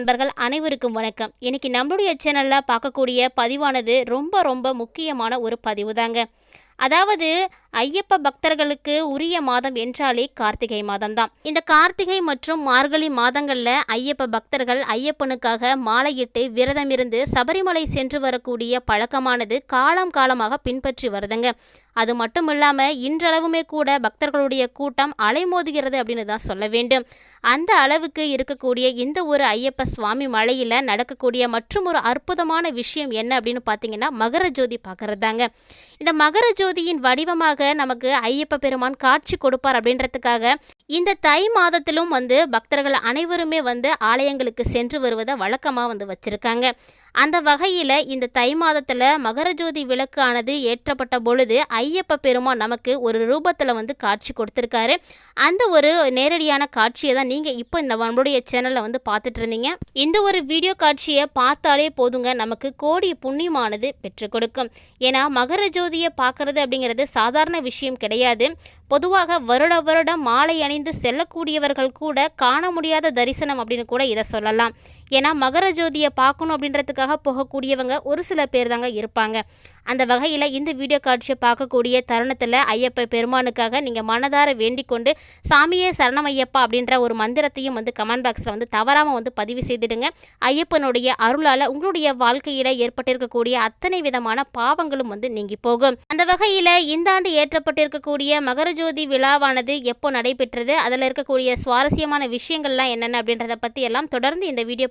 நண்பர்கள் அனைவருக்கும் வணக்கம். இன்னைக்கு நம்மளுடைய சேனலில் பார்க்கக்கூடிய பதிவானது ரொம்ப ரொம்ப முக்கியமான ஒரு பதிவு தாங்க அதாவது ஐயப்ப பக்தர்களுக்கு உரிய மாதம் என்றாலே கார்த்திகை மாதம்தான். இந்த கார்த்திகை மற்றும் மார்கழி மாதங்களில் ஐயப்ப பக்தர்கள் ஐயப்பனுக்காக மாலையிட்டு விரதமிருந்து சபரிமலை சென்று வரக்கூடிய பழக்கமானது காலம் காலமாக பின்பற்றி வருதுங்க. அது மட்டும் இல்லாமல் இன்றளவுமே கூட பக்தர்களுடைய கூட்டம் அலைமோதுகிறது அப்படின்னு தான் சொல்ல வேண்டும். அந்த அளவுக்கு இருக்கக்கூடிய இந்த ஒரு ஐயப்ப சுவாமி மலையில் நடக்கக்கூடிய மற்றும் ஒரு அற்புதமான விஷயம் என்ன அப்படின்னு பார்த்தீங்கன்னா மகர ஜோதி பார்க்கறது தாங்க இந்த மகர ஜோதியின் வடிவமாக நமக்கு ஐயப்ப பெருமான் காட்சி கொடுப்பார் அப்படின்றதுக்காக இந்த தை மாதத்திலும் வந்து பக்தர்கள் அனைவருமே வந்து ஆலயங்களுக்கு சென்று வருவதை வழக்கமாக வந்து வச்சுருக்காங்க. அந்த வகையில் இந்த தை மாதத்தில் மகரஜோதி விளக்கானது ஏற்றப்பட்ட பொழுது ஐயப்ப பெருமான் நமக்கு ஒரு ரூபத்தில் வந்து காட்சி கொடுத்துருக்காரு. அந்த ஒரு நேரடியான காட்சியை தான் நீங்கள் இப்போ இந்த நம்மளுடைய சேனலில் வந்து பார்த்துட்டு இருந்தீங்க. இந்த ஒரு வீடியோ காட்சியை பார்த்தாலே போதுங்க நமக்கு கோடி புண்ணியமானது பெற்றுக் கொடுக்கும். ஏன்னா மகரஜோதியை பார்க்குறது அப்படிங்கிறது சாதாரண விஷயம் கிடையாது. பொதுவாக வருட வருடம் மாலை அணிந்து செல்லக்கூடியவர்கள் கூட காண முடியாத தரிசனம் அப்படின்னு கூட இதை சொல்லலாம். ஏன்னா மகர ஜோதியை பார்க்கணும் அப்படின்றதுக்காக போகக்கூடியவங்க ஒரு சில பேர் தாங்க இருப்பாங்க. அந்த வகையில் இந்த வீடியோ காட்சியை பார்க்கக்கூடிய தருணத்தில் ஐயப்ப பெருமானுக்காக நீங்கள் மனதார வேண்டிக் கொண்டு சாமியே சரணம் ஐயப்பா அப்படின்ற ஒரு மந்திரத்தையும் வந்து கமெண்ட் பாக்ஸில் வந்து தவறாமல் வந்து பதிவு செய்திடுங்க. ஐயப்பனுடைய அருளால் உங்களுடைய வாழ்க்கையில் ஏற்பட்டிருக்கக்கூடிய அத்தனை விதமான பாவங்களும் வந்து நீங்கி போகும். அந்த வகையில் இந்த ஆண்டு ஏற்றப்பட்டிருக்கக்கூடிய மகரஜோதி விழாவானது எப்போ நடைபெற்றது? அதில் இருக்கக்கூடிய சுவாரஸ்யமான விஷயங்கள்லாம் என்னென்ன அப்படின்றத பற்றி எல்லாம் தொடர்ந்து இந்த வீடியோ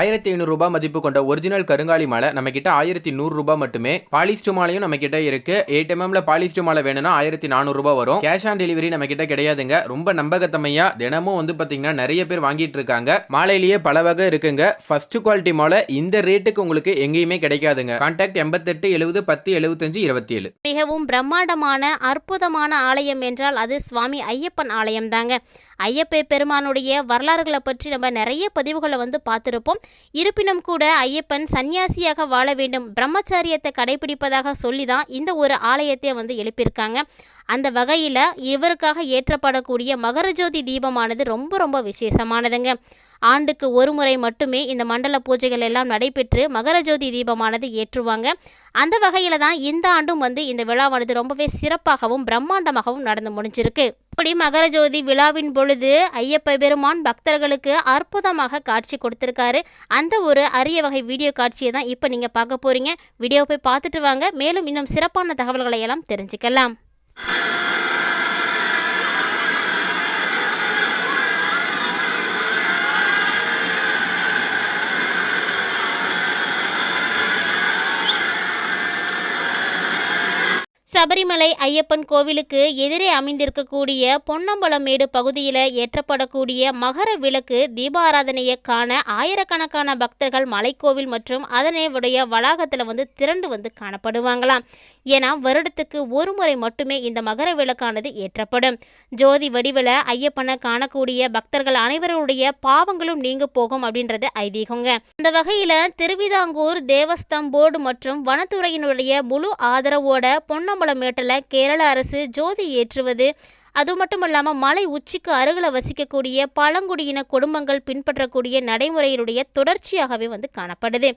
ஆயிரத்தி ஐநூறுரூபா மதிப்பு கொண்ட ஒரிஜினல் கருங்காலி மாலை நம்ம கிட்ட ஆயிரத்தி நூறுரூபா மட்டுமே. பாலிஸ்டு மாலையும் நம்ம கிட்ட இருக்கு எயிட் எம்எம்ல பாலிஸ்டு மாலை வேணும்னா ஆயிரத்தி நானூறுரூபா வரும். கேஷ் ஆன் டெலிவரி நம்ம கிட்ட கிடையாதுங்க. ரொம்ப நம்பகத்தமையா தினமும் வந்து பாத்தீங்கன்னா நிறைய பேர் வாங்கிட்டு இருக்காங்க. மாலையிலேயே பல வகை இருக்குங்க. ஃபர்ஸ்ட் குவாலிட்டி மாலை இந்த ரேட்டுக்கு உங்களுக்கு எங்கேயுமே கிடைக்காதுங்க. கான்டாக்ட் எண்பத்தெட்டு எழுபது பத்து எழுபத்தஞ்சு இருபத்தி ஏழு மிகவும் பிரம்மாண்டமான அற்புதமான ஆலயம் என்றால் அது சுவாமி ஐயப்பன் ஆலயம் தாங்க ஐயப்பே பெருமானுடைய வரலாறுகளை பற்றி நம்ம நிறைய பதிவுகளை வந்து பார்த்துருப்போம். இருப்பினும் கூட ஐயப்பன் சன்னியாசியாக வாழ வேண்டும் பிரம்மச்சாரியத்தை கடைபிடிப்பதாக சொல்லி தான் இந்த ஒரு ஆலயத்தை வந்து எழுப்பியிருக்காங்க. அந்த வகையில் இவருக்காக ஏற்றப்படக்கூடிய மகரஜோதி தீபமானது ரொம்ப ரொம்ப விசேஷமானதுங்க. ஆண்டுக்கு ஒரு முறை மட்டுமே இந்த மண்டல பூஜைகள் எல்லாம் நடைபெற்று மகரஜோதி தீபமானது ஏற்றுவாங்க. அந்த வகையில் தான் இந்த ஆண்டும் வந்து இந்த விழாவானது ரொம்பவே சிறப்பாகவும் பிரம்மாண்டமாகவும் நடந்து முடிஞ்சிருக்கு. இப்படி மகரஜோதி விழாவின் பொழுது ஐயப்ப பெருமான் பக்தர்களுக்கு அற்புதமாக காட்சி கொடுத்துருக்காரு. அந்த ஒரு அரிய வகை வீடியோ காட்சியை தான் இப்போ நீங்கள் பார்க்க போகிறீங்க வீடியோ போய் பார்த்துட்டு வாங்க. மேலும் இன்னும் சிறப்பான தகவல்களை எல்லாம் தெரிஞ்சுக்கலாம். you சபரிமலை ஐயப்பன் கோவிலுக்கு எதிரே அமைந்திருக்கக்கூடிய பொன்னம்பலமேடு பகுதியில் ஏற்றப்படக்கூடிய மகர விளக்கு தீபாராதனையை காண ஆயிரக்கணக்கான பக்தர்கள் மலைக்கோவில் மற்றும் அதனை உடைய வளாகத்தில் வந்து திரண்டு வந்து காணப்படுவாங்களாம். ஏன்னா வருடத்துக்கு ஒரு முறை மட்டுமே இந்த மகர விளக்கானது ஏற்றப்படும். ஜோதி வடிவில் ஐயப்பனை காணக்கூடிய பக்தர்கள் அனைவருடைய பாவங்களும் நீங்க போகும் அப்படின்றது ஐதீகங்க. அந்த வகையில் திருவிதாங்கூர் தேவஸ்தம் போர்டு மற்றும் வனத்துறையினுடைய முழு ஆதரவோட பொன்னம்பலம் மேட்டில் கேரள அரசு ஜோதி ஏற்றுவது அது மட்டும் இல்லாமல் மலை உச்சிக்கு அருகில் வசிக்கக்கூடிய பழங்குடியின குடும்பங்கள் பின்பற்றக்கூடிய நடைமுறையினுடைய தொடர்ச்சியாகவே வந்து காணப்படுது.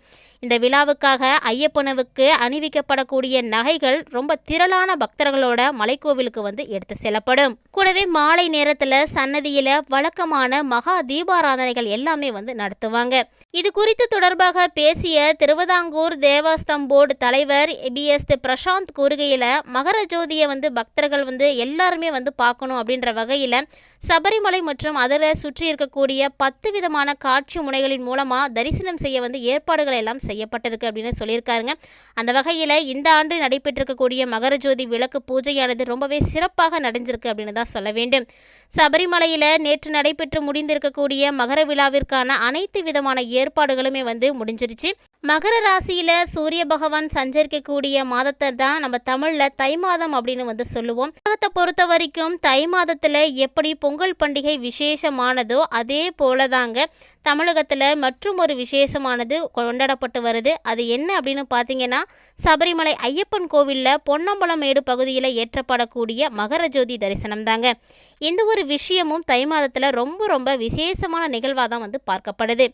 இந்த விழாவுக்காக ஐயப்பனவுக்கு அணிவிக்கப்படக்கூடிய நகைகள் ரொம்ப திரளான பக்தர்களோட மலைக்கோவிலுக்கு வந்து எடுத்து செல்லப்படும். கூடவே மாலை நேரத்தில் சன்னதியில் வழக்கமான மகா தீபாராதனைகள் எல்லாமே வந்து நடத்துவாங்க. இது குறித்து தொடர்பாக பேசிய திருவிதாங்கூர் தேவஸ்தம் போர்டு தலைவர் பிஎஸ் பிரசாந்த் கூறுகையில் மகர ஜோதியை வந்து பக்தர்கள் வந்து எல்லாருமே வந்து பார்க்கணும் அப்படின்ற வகையில் சபரிமலை மற்றும் அதில் சுற்றி இருக்கக்கூடிய பத்து விதமான காட்சி முனைகளின் மூலமாக தரிசனம் செய்ய வந்து ஏற்பாடுகள் எல்லாம் செய்யப்பட்டிருக்கு அப்படின்னு சொல்லியிருக்காருங்க. அந்த வகையில் இந்த ஆண்டு நடைபெற்றிருக்கக்கூடிய மகரஜோதி விளக்கு பூஜையானது ரொம்பவே சிறப்பாக நடந்திருக்கு அப்படின்னு தான் சொல்ல வேண்டும். சபரிமலையில் நேற்று நடைபெற்று முடிந்திருக்கக்கூடிய மகர விழாவிற்கான அனைத்து விதமான ஏற்பாடுகளுமே வந்து முடிஞ்சிருச்சு. மகர ராசியில் சூரிய பகவான் சஞ்சரிக்கக்கூடிய மாதத்தை தான் நம்ம தமிழில் தை மாதம் அப்படின்னு வந்து சொல்லுவோம். உலகத்தை பொறுத்த வரைக்கும் தை மாதத்தில் எப்படி பொங்கல் பண்டிகை விசேஷமானதோ அதே போலதாங்க தமிழகத்தில் மற்றும் ஒரு விசேஷமானது கொண்டாடப்பட்டு வருது. அது என்ன அப்படின்னு பார்த்தீங்கன்னா சபரிமலை ஐயப்பன் கோவில்ல பொன்னம்பலமேடு பகுதியில் ஏற்றப்படக்கூடிய மகர ஜோதி தரிசனம் தாங்க இந்த ஒரு விஷயமும் தை மாதத்தில் ரொம்ப ரொம்ப விசேஷமான நிகழ்வாக தான் வந்து பார்க்கப்படுது.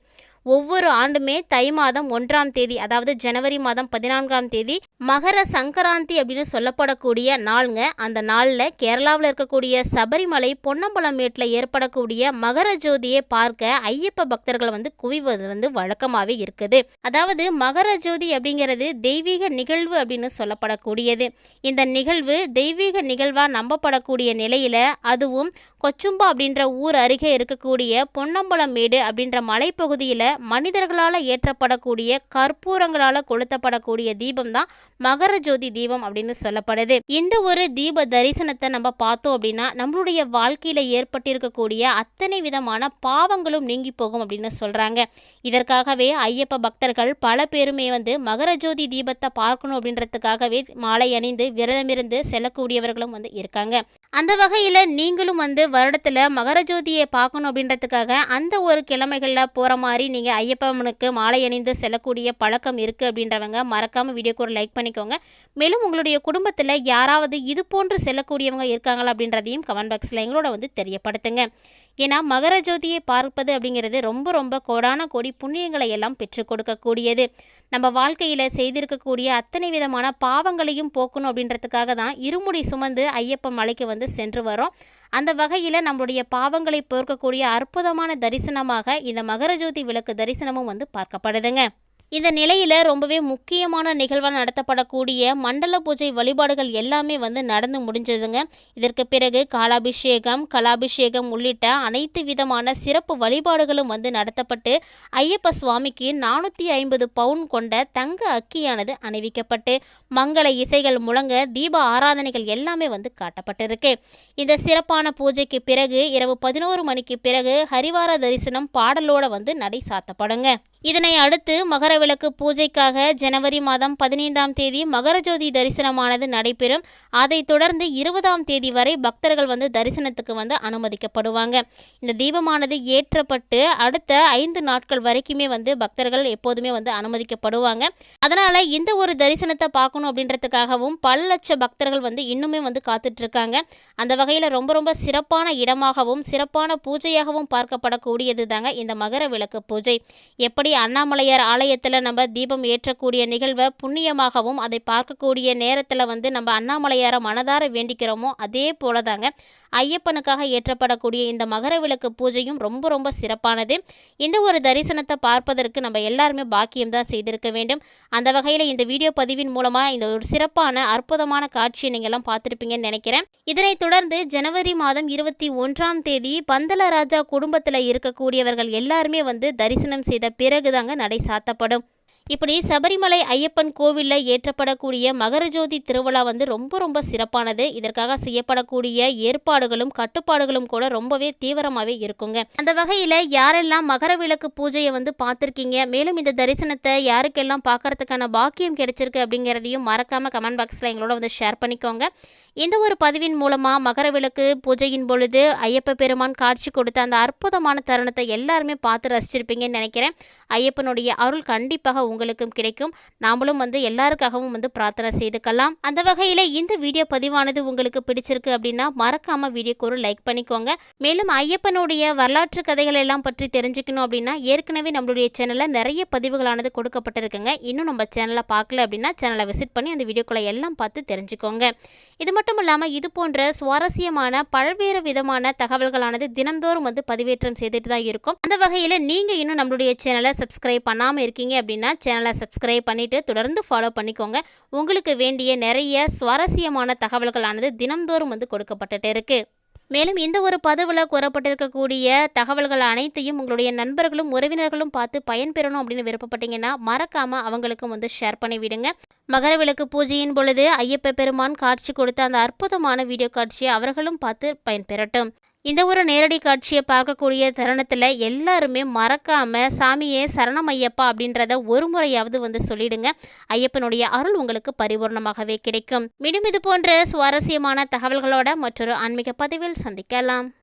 ஒவ்வொரு ஆண்டுமே தை மாதம் ஒன்றாம் தேதி அதாவது ஜனவரி மாதம் பதினான்காம் தேதி மகர சங்கராந்தி அப்படின்னு சொல்லப்படக்கூடிய நாளுங்க. அந்த நாளில் கேரளாவில் இருக்கக்கூடிய சபரிமலை பொன்னம்பலமேட்டில் ஏற்படக்கூடிய மகர ஜோதியை பார்க்க ஐயப்ப பக்தர்கள் வந்து குவிவது வந்து வழக்கமாகவே இருக்குது. அதாவது மகர ஜோதி அப்படிங்கிறது தெய்வீக நிகழ்வு அப்படின்னு சொல்லப்படக்கூடியது. இந்த நிகழ்வு தெய்வீக நிகழ்வாக நம்பப்படக்கூடிய நிலையில் அதுவும் கொச்சும்பா அப்படின்ற ஊர் அருகே இருக்கக்கூடிய பொன்னம்பலமேடு அப்படின்ற மலைப்பகுதியில் மனிதர்களால் ஏற்றப்படக்கூடிய கற்பூரங்களால் கொளுத்தப்படக்கூடிய தீபம் தான் மகர ஜோதி தீபம் அப்படின்னு சொல்லப்படுது. இந்த ஒரு தீப தரிசனத்தை நம்ம பார்த்தோம் அப்படின்னா நம்மளுடைய வாழ்க்கையில் ஏற்பட்டிருக்கக்கூடிய அத்தனை விதமான பாவங்களும் நீங்கி போகும் அப்படின்னு சொல்கிறாங்க இதற்காகவே ஐயப்ப பக்தர்கள் பல பேருமே வந்து மகர ஜோதி தீபத்தை பார்க்கணும் அப்படின்றதுக்காகவே மாலை அணிந்து விரதமிருந்து செல்லக்கூடியவர்களும் வந்து இருக்காங்க. அந்த வகையில் நீங்களும் வந்து வருடத்தில் மகர ஜோதியை பார்க்கணும் அப்படின்றதுக்காக அந்த ஒரு கிழமைகளில் போகிற மாதிரி நீங்கள் ஐயப்பனுக்கு மாலை அணிந்து செல்லக்கூடிய பழக்கம் இருக்குது அப்படின்றவங்க மறக்காமல் வீடியோக்கு ஒரு லைக் பண்ணிக்கோங்க. மேலும் உங்களுடைய குடும்பத்தில் யாராவது இது போன்று செல்லக்கூடியவங்க இருக்காங்களா அப்படின்றதையும் கமெண்ட் பாக்ஸில் எங்களோட வந்து தெரியப்படுத்துங்க. ஏன்னா மகர ஜோதியை பார்ப்பது அப்படிங்கிறது ரொம்ப ரொம்ப கோடான கோடி புண்ணியங்களை எல்லாம் பெற்றுக் கொடுக்கக்கூடியது. நம்ம வாழ்க்கையில் செய்திருக்கக்கூடிய அத்தனை விதமான பாவங்களையும் போக்கணும் அப்படின்றதுக்காக தான் இருமுடி சுமந்து ஐயப்பன் மலைக்கு வந்து சென்று வரோம். அந்த வகையில் நம்மளுடைய பாவங்களை போர்க்கக்கூடிய அற்புதமான தரிசனமாக இந்த மகர ஜோதி விளக்கு தரிசனமும் வந்து பார்க்கப்படுதுங்க. இந்த நிலையில் ரொம்பவே முக்கியமான நிகழ்வாக நடத்தப்படக்கூடிய மண்டல பூஜை வழிபாடுகள் எல்லாமே வந்து நடந்து முடிஞ்சதுங்க. இதற்கு பிறகு காலாபிஷேகம் கலாபிஷேகம் உள்ளிட்ட அனைத்து விதமான சிறப்பு வழிபாடுகளும் வந்து நடத்தப்பட்டு ஐயப்ப சுவாமிக்கு நானூற்றி ஐம்பது பவுன் கொண்ட தங்க அக்கியானது அணிவிக்கப்பட்டு மங்கள இசைகள் முழங்க தீப ஆராதனைகள் எல்லாமே வந்து காட்டப்பட்டிருக்கு. இந்த சிறப்பான பூஜைக்கு பிறகு இரவு பதினோரு மணிக்கு பிறகு ஹரிவார தரிசனம் பாடலோட வந்து நடை சாத்தப்படுங்க. இதனை அடுத்து மகர விளக்கு பூஜைக்காக ஜனவரி மாதம் பதினைந்தாம் தேதி மகரஜோதி தரிசனமானது நடைபெறும். அதைத் தொடர்ந்து இருபதாம் தேதி வரை பக்தர்கள் வந்து தரிசனத்துக்கு வந்து அனுமதிக்கப்படுவாங்க. இந்த தீபமானது ஏற்றப்பட்டு அடுத்த ஐந்து நாட்கள் வரைக்குமே வந்து பக்தர்கள் எப்போதுமே வந்து அனுமதிக்கப்படுவாங்க. அதனால இந்த ஒரு தரிசனத்தை பார்க்கணும் அப்படின்றதுக்காகவும் பல லட்ச பக்தர்கள் வந்து இன்னுமே வந்து காத்துட்டு இருக்காங்க அந்த வகையில் ரொம்ப ரொம்ப சிறப்பான இடமாகவும் சிறப்பான பூஜையாகவும் பார்க்கப்படக்கூடியது தாங்க இந்த மகர விளக்கு பூஜை. எப்படி அண்ணாமலையார் ஆலயத்தில் நம்ம தீபம் ஏற்றக்கூடிய நிகழ்வை புண்ணியமாகவும் அதை பார்க்கக்கூடிய நேரத்தில் வந்து நம்ம அண்ணாமலையாரை மனதார வேண்டிக்கிறோமோ அதே போல தாங்க ஐயப்பனுக்காக ஏற்றப்படக்கூடிய இந்த மகர விளக்கு பூஜையும் ரொம்ப ரொம்ப சிறப்பானது. இந்த ஒரு தரிசனத்தை பார்ப்பதற்கு நம்ம எல்லாருமே பாக்கியம் தான் செய்திருக்க வேண்டும். அந்த வகையில் இந்த வீடியோ பதிவின் மூலமாக இந்த ஒரு சிறப்பான அற்புதமான காட்சியை நீங்கள் எல்லாம் பார்த்துருப்பீங்கன்னு நினைக்கிறேன். இதனைத் தொடர்ந்து ஜனவரி மாதம் இருபத்தி ஒன்றாம் தேதி பந்தலராஜா குடும்பத்தில் இருக்கக்கூடியவர்கள் எல்லாருமே வந்து தரிசனம் செய்த பிறகுதாங்க நடை சாத்தப்படும். இப்படி சபரிமலை ஐயப்பன் கோவிலில் ஏற்றப்படக்கூடிய மகரஜோதி திருவிழா வந்து ரொம்ப ரொம்ப சிறப்பானது. இதற்காக செய்யப்படக்கூடிய ஏற்பாடுகளும் கட்டுப்பாடுகளும் கூட ரொம்பவே தீவிரமாகவே இருக்குங்க. அந்த வகையில் யாரெல்லாம் மகர விளக்கு பூஜையை வந்து பார்த்துருக்கீங்க? மேலும் இந்த தரிசனத்தை யாருக்கெல்லாம் பார்க்கறதுக்கான பாக்கியம் கிடைச்சிருக்கு அப்படிங்கிறதையும் மறக்காமல் கமெண்ட் பாக்ஸில் எங்களோட வந்து ஷேர் பண்ணிக்கோங்க. இந்த ஒரு பதிவின் மூலமாக மகர விளக்கு பூஜையின் பொழுது ஐயப்ப பெருமான் காட்சி கொடுத்த அந்த அற்புதமான தருணத்தை எல்லாருமே பார்த்து ரசிச்சிருப்பீங்கன்னு நினைக்கிறேன். ஐயப்பனுடைய அருள் கண்டிப்பாக உங்களுக்கும் கிடைக்கும். நாமளும் வந்து எல்லாருக்காகவும் வந்து பிரார்த்தனை செய்துக்கலாம் அந்த வகையில் இந்த வீடியோ பதிவானது உங்களுக்கு பிடிச்சிருக்கு அப்படின்னா மறக்காம வீடியோக்கு ஒரு லைக் பண்ணிக்கோங்க. மேலும் ஐயப்பனுடைய வரலாற்று கதைகள் எல்லாம் பற்றி தெரிஞ்சுக்கணும் அப்படின்னா ஏற்கனவே நம்மளுடைய சேனலில் நிறைய பதிவுகளானது கொடுக்கப்பட்டிருக்குங்க. இன்னும் நம்ம சேனலை பார்க்கல அப்படின்னா சேனலை விசிட் பண்ணி அந்த வீடியோக்களை எல்லாம் பார்த்து தெரிஞ்சுக்கோங்க. இது மட்டும் இல்லாமல் இது போன்ற சுவாரஸ்யமான பல்வேறு விதமான தகவல்களானது தினந்தோறும் வந்து பதிவேற்றம் செய்துட்டு தான் இருக்கும். அந்த வகையில் நீங்கள் இன்னும் நம்மளுடைய சேனலை சப்ஸ்கிரைப் பண்ணாமல் இருக்கீங்க அப்படின்னா சேனலை சப்ஸ்கிரைப் பண்ணிவிட்டு தொடர்ந்து ஃபாலோ பண்ணிக்கோங்க. உங்களுக்கு வேண்டிய நிறைய சுவாரஸ்யமான தகவல்களானது தினந்தோறும் வந்து கொடுக்கப்பட்டுட்டு இருக்குது மேலும் இந்த ஒரு பதிவில் கூறப்பட்டிருக்கக்கூடிய தகவல்கள் அனைத்தையும் உங்களுடைய நண்பர்களும் உறவினர்களும் பார்த்து பயன்பெறணும் அப்படின்னு விருப்பப்பட்டீங்கன்னா மறக்காமல் அவங்களுக்கும் வந்து ஷேர் பண்ணி விடுங்க. மகர விளக்கு பூஜையின் பொழுது ஐயப்ப பெருமான் காட்சி கொடுத்த அந்த அற்புதமான வீடியோ காட்சியை அவர்களும் பார்த்து பயன்பெறட்டும். இந்த ஒரு நேரடி காட்சியை பார்க்கக்கூடிய தருணத்தில் எல்லாருமே மறக்காமல் சாமியே சரணம் ஐயப்பா அப்படின்றத ஒரு முறையாவது வந்து சொல்லிடுங்க. ஐயப்பனுடைய அருள் உங்களுக்கு பரிபூர்ணமாகவே கிடைக்கும். மீண்டும் இது போன்ற சுவாரஸ்யமான தகவல்களோட மற்றொரு ஆன்மீக பதிவில் சந்திக்கலாம்.